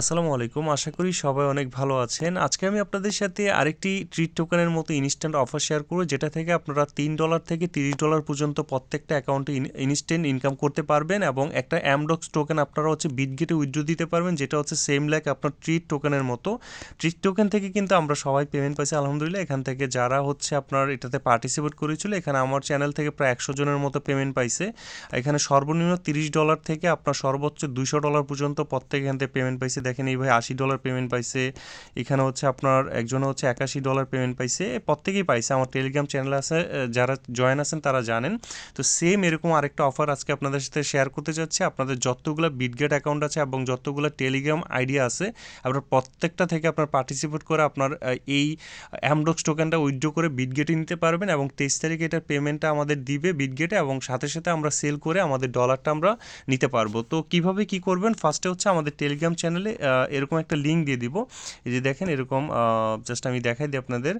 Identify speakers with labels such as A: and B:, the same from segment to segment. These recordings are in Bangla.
A: আসসালামু আলাইকুম। আশা করি সবাই অনেক ভালো আছেন। আজকে আমি আপনাদের সাথে আরেকটি ট্রিট টোকেনের মতো ইনস্ট্যান্ট অফার শেয়ার করব, যেটা থেকে আপনারা তিন ডলার থেকে তিরিশ ডলার পর্যন্ত প্রত্যেকটা অ্যাকাউন্টে ইনস্ট্যান্ট ইনকাম করতে পারবেন এবং একটা অ্যামডক্স টোকেন আপনারা হচ্ছে বিটগেটে উইথড্র দিতে পারবেন, যেটা হচ্ছে সেম লাইক আপনার ট্রিট টোকেনের মতো। ট্রিট টোকেন থেকে কিন্তু আমরা সবাই পেমেন্ট পাইছি, আলহামদুলিল্লাহ। এখান থেকে যারা হচ্ছে আপনার এটাতে পার্টিসিপেট করেছিল, এখানে আমার চ্যানেল থেকে প্রায় একশো জনের মতো পেমেন্ট পাইছে। এখানে সর্বনিম্ন তিরিশ ডলার থেকে আপনার সর্বোচ্চ দুশো ডলার পর্যন্ত প্রত্যেক এখান থেকে পেমেন্ট পাইছে। দেখেন, এই ভাই আশি ডলার পেমেন্ট পাইছে। এখানে হচ্ছে আপনার একজন হচ্ছে একাশি ডলার পেমেন্ট পাইছে। প্রত্যেকেই পাইছে। আমার টেলিগ্রাম চ্যানেল আছে যারা জয়েন আছেন তারা জানেন। তো সেম এরকম আরেকটা অফার আজকে আপনাদের সাথে শেয়ার করতে যাচ্ছি আপনাদের যতগুলো বিটগেট অ্যাকাউন্ট আছে এবং যতগুলো টেলিগ্রাম আইডিয়া আছে, আপনার প্রত্যেকটা থেকে আপনার পার্টিসিপেট করে আপনার এই অ্যামডক্স টোকেনটা উইথড্র করে বিটগেটে নিতে পারবেন এবং তেইশ তারিখে এটার পেমেন্টটা আমাদের দিবে বিটগেটে এবং সাথে সাথে আমরা সেল করে আমাদের ডলারটা আমরা নিতে পারব। তো কীভাবে কি করবেন? ফার্স্টে হচ্ছে আমাদের টেলিগ্রাম চ্যানেলে এরকম একটা লিঙ্ক দিয়ে দিব। এই যে দেখেন এরকম জাস্ট আমি দেখাই দিই আপনাদের।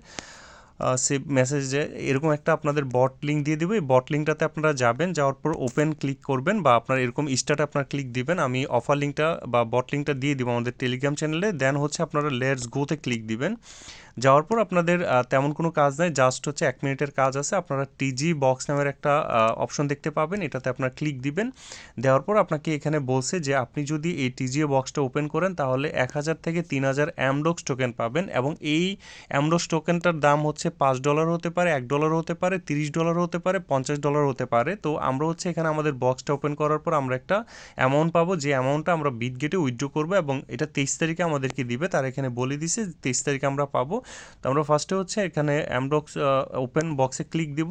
A: সে মেসেজে এরকম একটা আপনাদের বট লিঙ্ক দিয়ে দিব। এই বট লিঙ্কটাতে আপনারা যাবেন, যাওয়ার পর ওপেন ক্লিক করবেন বা আপনার এরকম স্টার্টে আপনার ক্লিক দিবেন। আমি অফার লিঙ্কটা বা বট লিঙ্কটা দিয়ে দিব আমাদের টেলিগ্রাম চ্যানেলে দেন হচ্ছে আপনারা লেটস গোতে ক্লিক দিবেন। যাওয়ার পর আপনাদের তেমন কোনো কাজ নাই জাস্ট হচ্ছে এক মিনিটের কাজ আছে। আপনারা টিজি বক্স নামের একটা অপশন দেখতে পাবেন। এটাতে আপনার ক্লিক দিবেন। দেওয়ার পর আপনাকে এখানে বলছে যে আপনি যদি এই টিজিও বক্সটা ওপেন করেন, তাহলে এক হাজার থেকে তিন হাজার অ্যামডক্স টোকেন পাবেন এবং এই অ্যামডক্স টোকেনটার দাম হচ্ছে পাঁচ ডলার হতে পারে, এক ডলার হতে পারে, তিরিশ ডলার হতে পারে, পঞ্চাশ ডলার হতে পারে। তো আমরা হচ্ছে এখানে আমাদের বক্সটা ওপেন করার পর আমরা একটা অ্যামাউন্ট পাবো, যে অ্যামাউন্টটা আমরা বিট গেটে উইথড্র করব এবং এটা তেইশ তারিখে আমাদেরকে দিবে। তার এখানে বলে দিছে তেইশ তারিখে আমরা পাবো। তো আমরা ফার্স্টে হচ্ছে এখানে অ্যামডক্স ওপেন বক্সে ক্লিক দিব।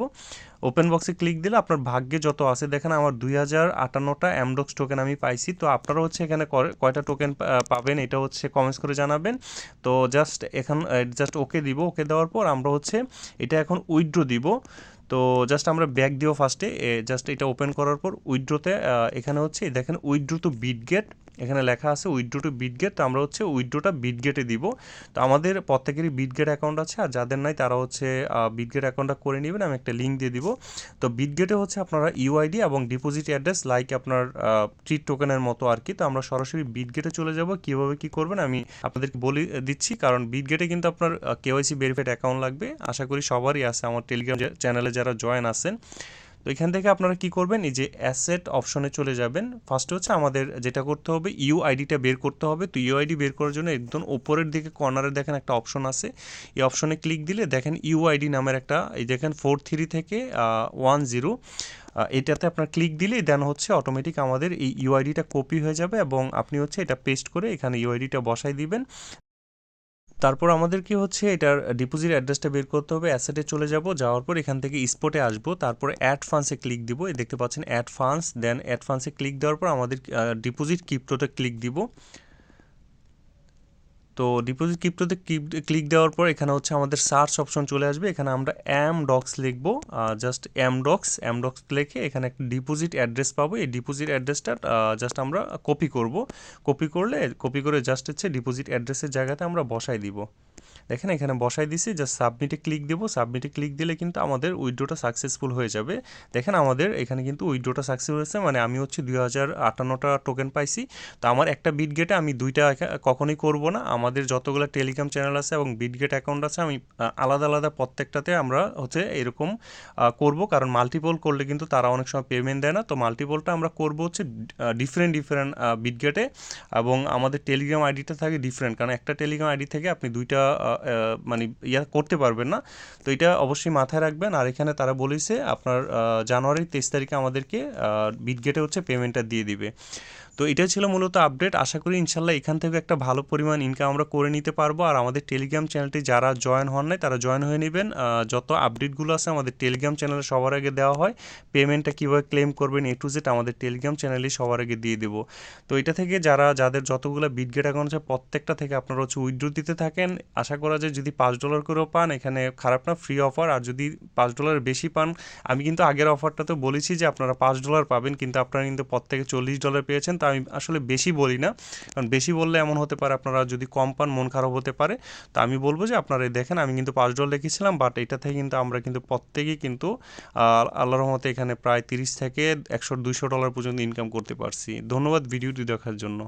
A: ওপেন বক্সে ক্লিক দিলে আপনার ভাগ্যে যত আছে, দেখেন আমার দুই হাজার আটান্নটা অ্যামডক্স টোকেন আমি পাইছি। তো আপনারা হচ্ছে এখানে কয়টা টোকেন পাবেন এটা হচ্ছে কমেন্টস করে জানাবেন। তো জাস্ট এখান জাস্ট ওকে দিব। ওকে দেওয়ার পর আমরা হচ্ছে এটা এখন উইথড্র দিব। তো জাস্ট আমরা ব্যাক দিও ফার্স্টে জাস্ট এটা ওপেন করার পর উইথড্রোতে এখানে হচ্ছে, দেখেন উইথড্রো টু বিট গেট এখানে লেখা আছে উইথড্রো টু বিটগেট তো আমরা হচ্ছে উইথড্রোটা বিটগেটে দিব। তো আমাদের প্রত্যেকেরই বিটগেট অ্যাকাউন্ট আছে, আর যাদের নাই তারা হচ্ছে বিটগেট অ্যাকাউন্টটা করে নেবেন, আমি একটা লিঙ্ক দিয়ে দিব। তো বিটগেটে হচ্ছে আপনারা ইউআইডি এবং ডিপোজিট অ্যাড্রেস লাইক আপনার ট্রিট টোকেনের মতো আর কি। তো আমরা সরাসরি বিটগেটে চলে যাব, কীভাবে কী করবেন আমি আপনাদেরকে বলে দিচ্ছি, কারণ বিটগেটে কিন্তু আপনার কেওয়াইসি ভেরিফাইড অ্যাকাউন্ট লাগবে। আশা করি সবারই আছে, আমার টেলিগ্রাম চ্যানেলে যারা জয়েন আছেন। তো এখান থেকে আপনারা কি করবেন? এই যে অ্যাসেট অপশনে চলে যাবেন। ফার্স্টে হচ্ছে আমাদের যেটা করতে হবে ইউ আইডিটা বের করতে হবে। তো ইউ আইডি বের করার জন্য একদম ওপরের দিকে কর্নারে দেখেন একটা অপশন আছে। এই অপশনে ক্লিক দিলে দেখেন ইউ আইডি নামের একটা, এই দেখেন ফোর থ্রি থেকে ওয়ান জিরো এটাতে আপনার ক্লিক দিলেই দেন হচ্ছে অটোমেটিক আমাদের এই ইউআইডিটা কপি হয়ে যাবে এবং আপনি হচ্ছে এটা পেস্ট করে এখানে ইউআইডিটা বসাই দিবেন। তারপর আমাদের কি হচ্ছে? এটার ডিপোজিট অ্যাড্রেসটা বের করতে হবে অ্যাসেটে চলে যাব, যাওয়ার পর এখান থেকে স্পটে আসব, তারপরে অ্যাড ফান্ডসে ক্লিক দিব দেখতে পাচ্ছেন অ্যাড ফান্ডস দেন অ্যাড ফান্ডসে ক্লিক দেওয়ার পর আমাদের ডিপোজিট ক্রিপ্টোতে ক্লিক দিব। তো ডিপোজিট ক্রিপ্টোতে ক্লিক দেওয়ার পর এখানে হচ্ছে আমাদের সার্চ অপশন চলে আসবে। এখানে আমরা অ্যাম ডক্স লিখব। Just Amdocs Amdocs লিখে এখানে একটা ডিপোজিট অ্যাড্রেস পাবো। এই ডিপোজিট অ্যাড্রেসটা জাস্ট আমরা কপি করব। কপি করলে কপি করে জাস্ট হচ্ছে ডিপোজিট অ্যাড্রেসের জায়গাতে আমরা বসাই দিব। দেখেন, এখানে বসাই দিছি জাস্ট সাবমিটে ক্লিক দেবো। সাবমিটে ক্লিক দিলে কিন্তু আমাদের উইড্রোটা সাকসেসফুল হয়ে যাবে। দেখেন, আমাদের এখানে কিন্তু উইড্রোটা সাকসেস হয়েছে মানে আমি হচ্ছে দুই হাজার আটান্নটা টোকেন পাইছি। তো আমার একটা বিট গেটে আমি দুইটা কখনোই করব না। আমাদের যতগুলো টেলিগ্রাম চ্যানেল আছে এবং বিট গেট অ্যাকাউন্ট আছে, আমি আলাদা আলাদা প্রত্যেকটাতে আমরা হচ্ছে এরকম করব। কারণ মাল্টিপল করলে কিন্তু তারা অনেক সময় পেমেন্ট দেয় না। তো মাল্টিপলটা আমরা করব হচ্ছে ডিফারেন্ট ডিফারেন্ট বিট গেটে এবং আমাদের টেলিগ্রাম আইডিটা থাকে ডিফারেন্ট কারণ একটা টেলিগ্রাম আইডি থেকে আপনি দুইটা মানে ইয়া করতে পারবেন না। তো এটা অবশ্যই মাথায় রাখবেন। আর এখানে তারা বলেছে, আপনার জানুয়ারির তেইশ তারিখে আমাদেরকে বিটগেটে হচ্ছে পেমেন্টটা দিয়ে দিবে। তো এটা ছিল মূলত আপডেট আশা করি ইনশাল্লাহ এখান থেকে একটা ভালো পরিমাণ ইনকাম আমরা করে নিতে পারব। আর আমাদের টেলিগ্রাম চ্যানেলটি যারা জয়েন হন নাই, তারা জয়েন হয়ে নেবেন। যত আপডেটগুলো আছে, আমাদের টেলিগ্রাম চ্যানেলে সবার আগে দেওয়া হয়। পেমেন্টটা কীভাবে ক্লেম করবেন এ টু জেড আমাদের টেলিগ্রাম চ্যানেলেই সবার আগে দিয়ে দেবো। তো এটা থেকে যারা, যাদের যতগুলো বিটগেট অ্যাকাউন্ট আছে, প্রত্যেকটা থেকে আপনারা হচ্ছে উইথড্র দিতে থাকেন। আশা করা যায় যদি পাঁচ ডলার করেও পান, এখানে খারাপ না ফ্রি অফার আর যদি পাঁচ ডলার বেশি পান, আমি কিন্তু আগের অফারটা তো বলেছি যে আপনারা পাঁচ ডলার পাবেন, কিন্তু আপনারা কিন্তু প্রত্যেকে চল্লিশ ডলার পেয়েছেন। তা আমি আসলে বেশি বলি না। কারণ বেশি বললে এমন হতে পারে আপনারা যদি কম পান, মন খারাপ হতে পারে। তো আমি বলব যে আপনারা দেখেন, আমি কিন্তু পাঁচ ডল লিখেছিলাম বাট এটা থেকে কিন্তু আমরা কিন্তু প্রত্যেকেই কিন্তু আল্লাহ রহমতে এখানে প্রায় তিরিশ থেকে একশো, দুইশো ডলার পর্যন্ত ইনকাম করতে পারছি। ধন্যবাদ ভিডিওটি দেখার জন্য।